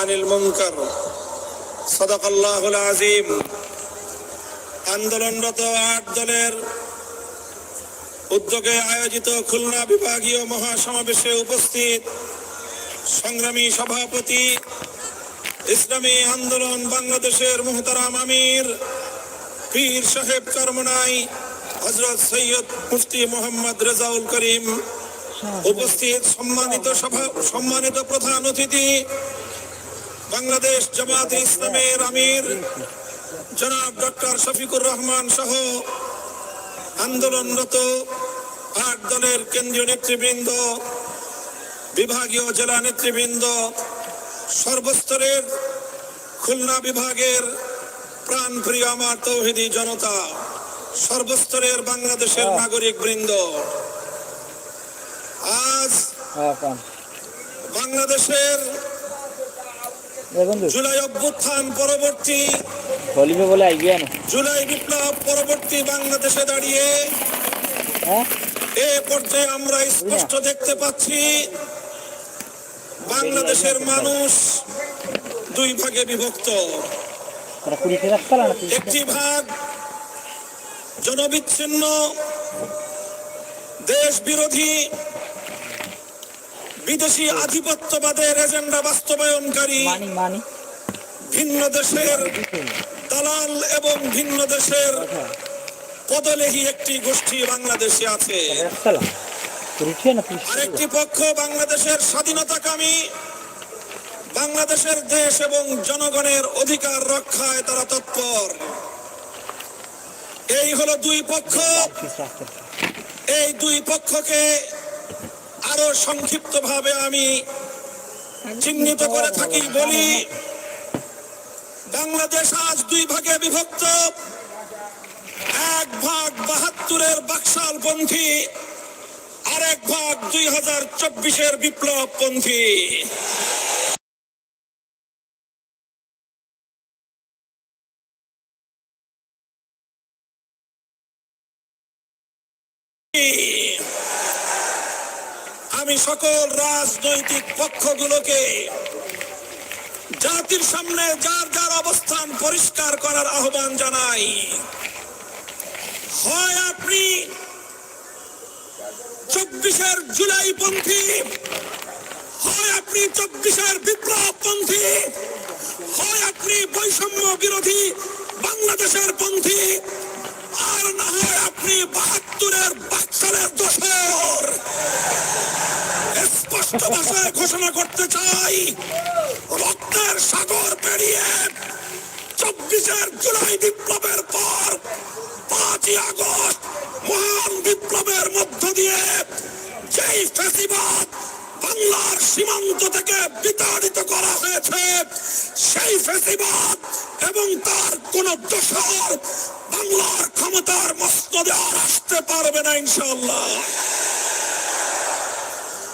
আনিল মুনকার। সদক আজিম আন্দোলনরত আট দলের উদ্যোগে আয়োজিত খুলনা বিভাগীয় মহাসমাবেশে উপস্থিত সংগ্রামী সভাপতি, ইসলামী আন্দোলন বাংলাদেশের মোহতারাম আমির, পীর সাহেব কর্মনাই হজরত সৈয়দ মুফতি মোহাম্মদ রেজাউল করিম, উপস্থিত সম্মানিত সভা সম্মানিত প্রধান অতিথি বাংলাদেশ জামাত ইসলামের আমির জনাব ডক্টর শফিকুর রহমান সহ আন্দোলনরত আট দলের কেন্দ্রীয় নেতৃবৃন্দ বিভাগীয় জেলা নেতৃবৃন্দ সর্বস্তরের খুলনা বিভাগের প্রাণ প্রিয় আমার তৌহিদি জনতা সর্বস্তরের বাংলাদেশের নাগরিক বৃন্দ। আজ হ্যাঁ বাংলাদেশের জুলাই অভ্যুত্থান পরবর্তী। জুলাই বিপ্লব পরবর্তী বাংলাদেশে দাঁড়িয়ে। হ্যাঁ? এ পর্যায়ে আমরা স্পষ্ট দেখতে পাচ্ছি বাংলাদেশের মানুষ দুই ভাগে বিভক্ত। একটি ভাগ জনবিচ্ছিন্ন দেশ বিরোধী বিদেশি আধিপত্যবাদের এজেন্ডা বাস্তবায়নকারী ভিন্ন দেশের দালাল এবং ভিন্ন দেশের পদলেহী একটি গোষ্ঠী বাংলাদেশে আছে। আরেকটি পক্ষ বাংলাদেশের স্বাধীনতাকামী বাংলাদেশের দেশ এবং জনগণের অধিকার রক্ষায় তারা তৎপর। এই হলো দুই পক্ষ। এই দুই পক্ষকে আরও সংক্ষিপ্ত ভাবে আমি চিহ্নিত করে থাকি, বলি, বাংলাদেশ আজ দুই ভাগে বিভক্ত। এক ভাগ বাহাত্তরের বাকশাল পন্থী, আরেক ভাগ দুই হাজার চব্বিশের বিপ্লব পন্থী। আমি সকল রাজনৈতিক পক্ষগুলোকে জাতির সামনে যার যার অবস্থান পরিষ্কার করার আহ্বান জানাই। হয় আপনি চব্বিশের জুলাই পন্থী, হয় আপনি চব্বিশের বিপ্লব পন্থী, হয় আপনি বৈষম্য বিরোধী বাংলাদেশের পন্থী, আর না হয় আপনি বাহাত্তরের বাকশালের দোষর ঘোষণা করতে চাই। রক্তের সাগর পেরিয়ে চব্বিশের জুলাই বিপ্লবের পর পাঁচই আগস্ট মহান বিপ্লবের মধ্য দিয়ে যেই ফেসিবাদ বাংলার সীমান্ত থেকে বিতাড়িত করা হয়েছে, সেই ফেসিবাদ এবং তার কোন দোষর বাংলার ক্ষমতার মস্তদে আর আসতে পারবে না ইনশাল্লাহ